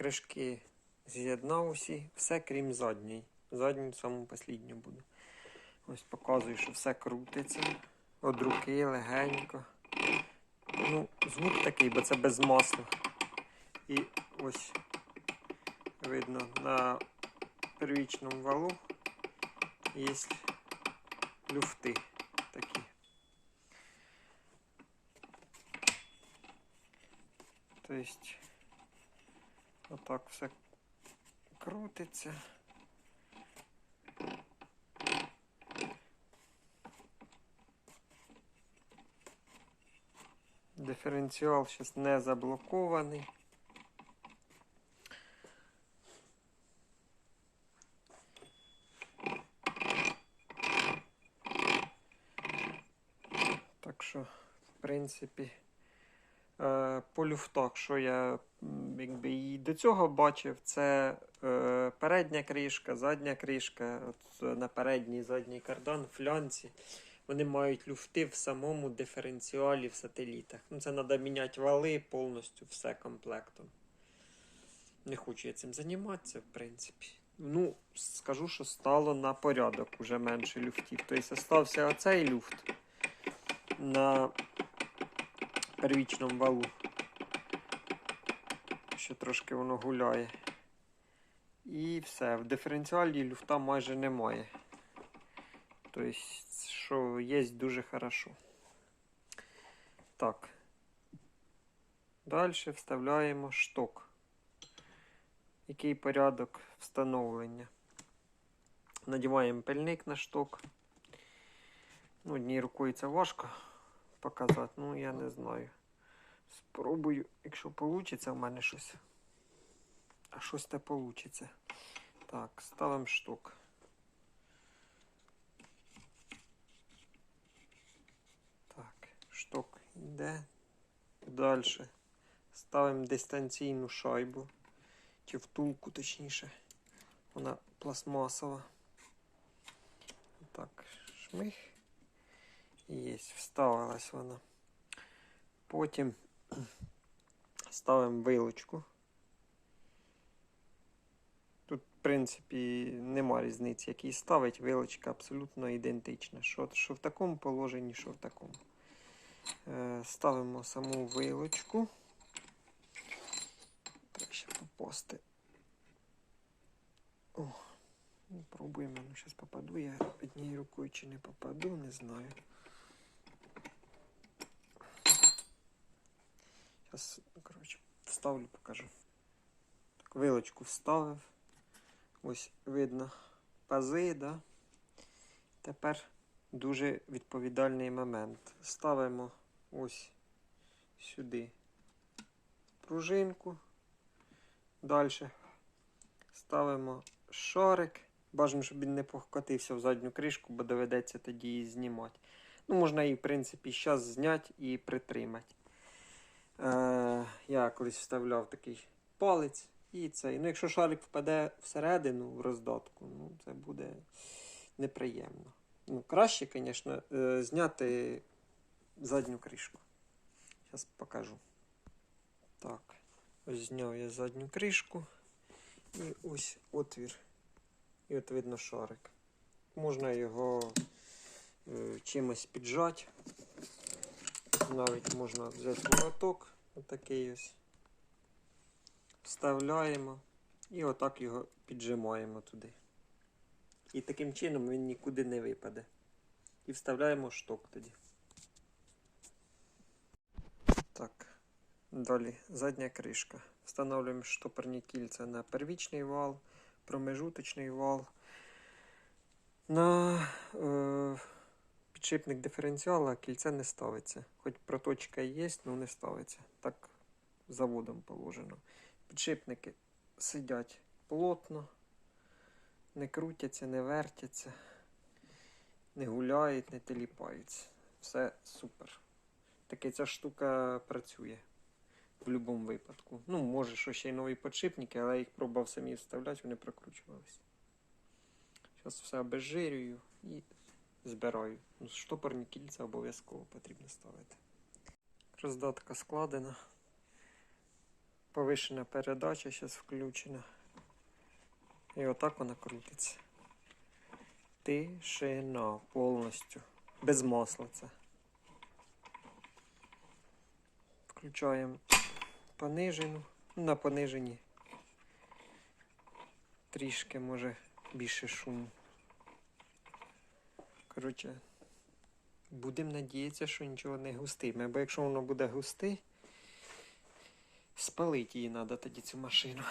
кришки з'єднав усі, все крім задньої. Задню саму послідню буду. Ось показую, що все крутиться. Од руки легенько. Ну, звук такий, бо це без масла. І ось видно на первічному валу є люфти такі. Тобто отак все крутиться. Диференціал зараз не заблокований. Так що, в принципі, по люфтах, що я якби і до цього бачив, це е, передня кришка, задня кришка, от е, на передній задній кардан, флянці. Вони мають люфти в самому диференціалі в сателітах. Ну, це треба міняти вали повністю все комплектом. Не хочу я цим займатися, в принципі. Ну, скажу, що стало на порядок уже менше люфтів. Тобто остався оцей люфт на первічному валу. Ще трошки воно гуляє. І все. В диференціалі люфта майже немає. Тобто, що є дуже хорошо. Так. Далі вставляємо шток. Який порядок встановлення? Надіваємо пильник на шток. Ну, однією рукою це важко показати, ну я не знаю. Спробую, якщо вийде в мене щось. А щось те вийде. Так, ставимо шток. Так, шток йде. Далі. Ставимо дистанційну шайбу. Чи втулку, точніше. Вона пластмасова. Так, шмих. Є, вставилась вона. Потім ставимо вилочку. Тут, в принципі, нема різниці, який ставить. Вилочка абсолютно ідентична. Що, що в такому положенні, що в такому. Е, ставимо саму вилочку. Так, ще попасти. О, ну, пробуємо. Ну, зараз попаду. Я однією рукою чи не попаду, не знаю. Зараз, коротше, вставлю, покажу. Так, вилочку вставив. Ось видно пази, да? Тепер дуже відповідальний момент. Ставимо ось сюди пружинку. Далі ставимо шарик. Бажано, щоб він не покотився в задню кришку, бо доведеться тоді її знімати. Ну, можна її, в принципі, зараз зняти і притримати. Е, я колись вставляв такий палець і цей. Ну, якщо шарик впаде всередину в роздатку, ну, це буде неприємно. Ну, краще, звісно, е, зняти задню кришку. Зараз покажу. Так, ось зняв я задню кришку. І ось отвір. І от видно шарик. Можна його е, чимось піджати. Навіть можна взяти молоток, отакий ось. Вставляємо і отак його піджимаємо туди. І таким чином він нікуди не випаде. І вставляємо шток тоді. Так, далі задня кришка. Встановлюємо штопорні кільця на первічний вал, промежуточний вал. На е, підшипник диференціала кільце не ставиться. Хоч проточка є, але не ставиться. Так заводом положено. Підшипники сидять плотно, не крутяться, не вертяться, не гуляють, не теліпаються. Все супер. Таке ця штука працює в будь-якому випадку. Ну, може, що ще й нові підшипники, але я їх пробував самі вставляти, вони прокручувалися. Зараз все обезжирюю і збираю. Ну, штопорні кільця обов'язково потрібно ставити. Роздатка складена. повишена передача зараз включена. І отак вона крутиться. Тишина повністю. Без масла це. Включаємо понижену. Ну, На пониженні трішки може більше шуму. Коротше, будемо надіятися, що нічого не густиме, бо якщо воно буде густе, спалити її треба тоді цю машину.